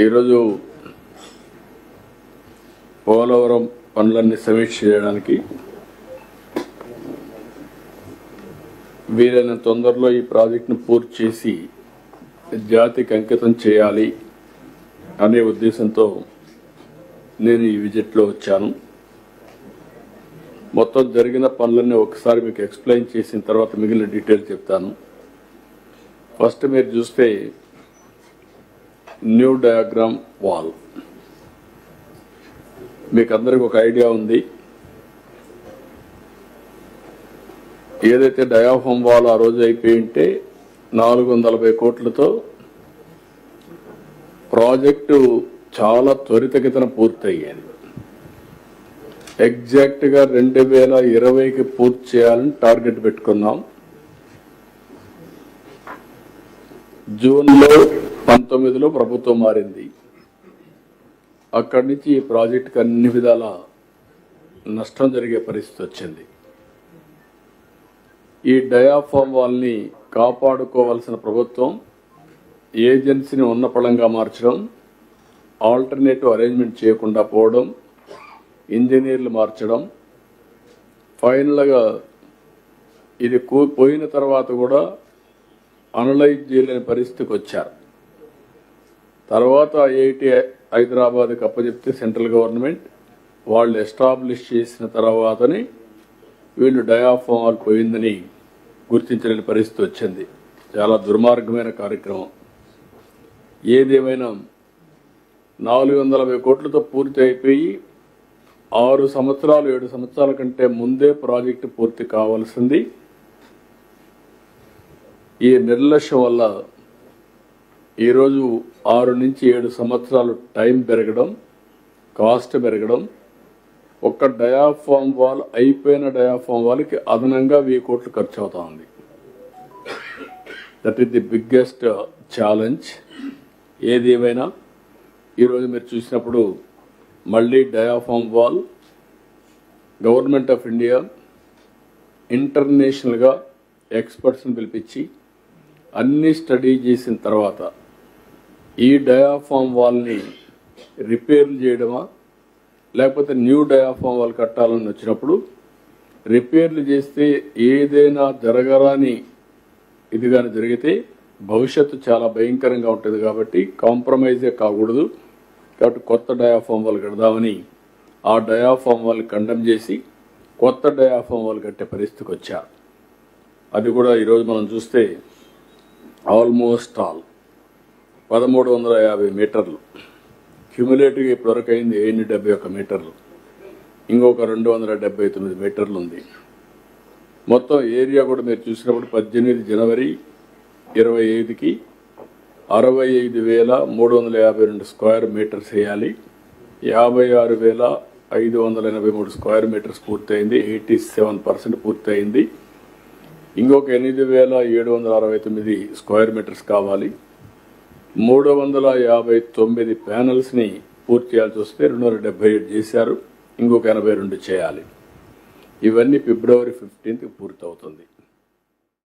ఈరోజు పోలవరం పనులన్నీ సమీక్ష చేయడానికి వీరైన తొందరలో ఈ ప్రాజెక్టును పూర్తి చేసి జాతికి అంకితం చేయాలి అనే ఉద్దేశంతో నేను ఈ విజిట్లో వచ్చాను. మొత్తం జరిగిన పనులన్నీ ఒకసారి మీకు ఎక్స్ప్లెయిన్ చేసిన తర్వాత మిగిలిన డీటెయిల్స్ చెప్తాను. ఫస్ట్ మీరు చూస్తే న్యూ డయాగ్రామ్ వాల్. మీకు అందరికి ఒక ఐడియా ఉంది. ఏదైతే డయాఫామ్ వాల్ ఆ రోజు అయిపోయి ఉంటే నాలుగు వందల కోట్లతో ప్రాజెక్టు చాలా త్వరితగతిన పూర్తయ్యేది. ఎగ్జాక్ట్గా రెండు వేల ఇరవైకి పూర్తి చేయాలని టార్గెట్ పెట్టుకున్నాం. జూన్లో తొమ్మిదిలో పంతొమ్మిదిలో ప్రభుత్వం మారింది. అక్కడి నుంచి ఈ ప్రాజెక్టుకి అన్ని విధాల నష్టం జరిగే పరిస్థితి వచ్చింది. ఈ డయాఫామ్ వాళ్ళని కాపాడుకోవాల్సిన ప్రభుత్వం ఏజెన్సీని ఉన్నపళంగా మార్చడం ఆల్టర్నేటివ్ అరేంజ్మెంట్ చేయకుండా పోవడం ఇంజనీర్లు మార్చడం ఫైనల్గా ఇది పోయిన తర్వాత కూడా అనలైజ్ చేయలేని పరిస్థితికి వచ్చారు. తర్వాత ఐఐటి హైదరాబాద్కి అప్పచెప్తే సెంట్రల్ గవర్నమెంట్ వాళ్ళు ఎస్టాబ్లిష్ చేసిన తర్వాతనే వీళ్ళు డయాఫామ్ పోయిందని గుర్తించలేని పరిస్థితి వచ్చింది. చాలా దుర్మార్గమైన కార్యక్రమం. ఏదేమైనా నాలుగు వందల యాభై కోట్లతో పూర్తి అయిపోయి ఆరు సంవత్సరాలు ఏడు సంవత్సరాల కంటే ముందే ప్రాజెక్టు పూర్తి కావాల్సింది. ఈ నిర్లక్ష్యం వల్ల ఈరోజు ఆరు నుంచి ఏడు సంవత్సరాలు టైం పెరగడం కాస్ట్ పెరగడం ఒక్క డయాఫామ్ వాల్ అయిపోయిన డయాఫామ్ వాల్కి అదనంగా వెయ్యి కోట్లు ఖర్చు అవుతా ఉంది that is the biggest challenge ఏది ఏమైనా ఈరోజు మీరు చూసినప్పుడు మళ్ళీ diaphragm wall government of India ఇంటర్నేషనల్గా ఎక్స్పర్ట్స్ని పిలిపించి అన్ని స్టడీ చేసిన తర్వాత ఈ డయాఫామ్ వాల్ని రిపేర్లు చేయడమా? లేకపోతే న్యూ డయాఫామ్ వాల్ కట్టాలని వచ్చినప్పుడు రిపేర్లు చేస్తే ఏదైనా జరగరాని ఇది కానీ జరిగితే భవిష్యత్తు చాలా భయంకరంగా ఉంటుంది కాబట్టి కాంప్రమైజే కాకూడదు. కాబట్టి కొత్త డయాఫామ్ వాల్ కడదామని ఆ డయాఫామ్ వాల్ కండెమ్ చేసి కొత్త డయాఫామ్ వాల్ కట్టే పరిస్థితికి వచ్చారు అది కూడా ఈరోజు మనం చూస్తే ఆల్మోస్ట్ ఆల్. పదమూడు వందల యాభై మీటర్లు. క్యూములేటివ్ ఇప్పటివరకు అయింది ఎన్ని డెబ్బై ఒక్క మీటర్లు. ఇంకొక రెండు వందల డెబ్బై తొమ్మిది మీటర్లు ఉంది మొత్తం ఏరియా కూడా మీరు చూసినప్పుడు పద్దెనిమిది జనవరి ఇరవై ఐదుకి అరవై ఐదు వేల మూడు వందల యాభై రెండు స్క్వేర్ మీటర్స్ వేయాలి. యాభై ఆరు వేల ఐదు వందల ఎనభై మూడు స్క్వేర్ మీటర్స్ పూర్తయింది. ఎయిటీ సెవెన్ పర్సెంట్ పూర్తయింది. ఇంకొక ఎనిమిది వేల ఏడు వందల అరవై తొమ్మిది స్క్వేర్ మీటర్స్ కావాలి. మూడు వందల యాభై తొమ్మిది ప్యానల్స్ని పూర్తి చేయాల్సి వస్తే రెండు వందల డెబ్బై ఏడు చేశారు. ఇంకొక ఎనభై రెండు చేయాలి. ఇవన్నీ ఫిబ్రవరి ఫిఫ్టీన్త్ పూర్తవుతుంది.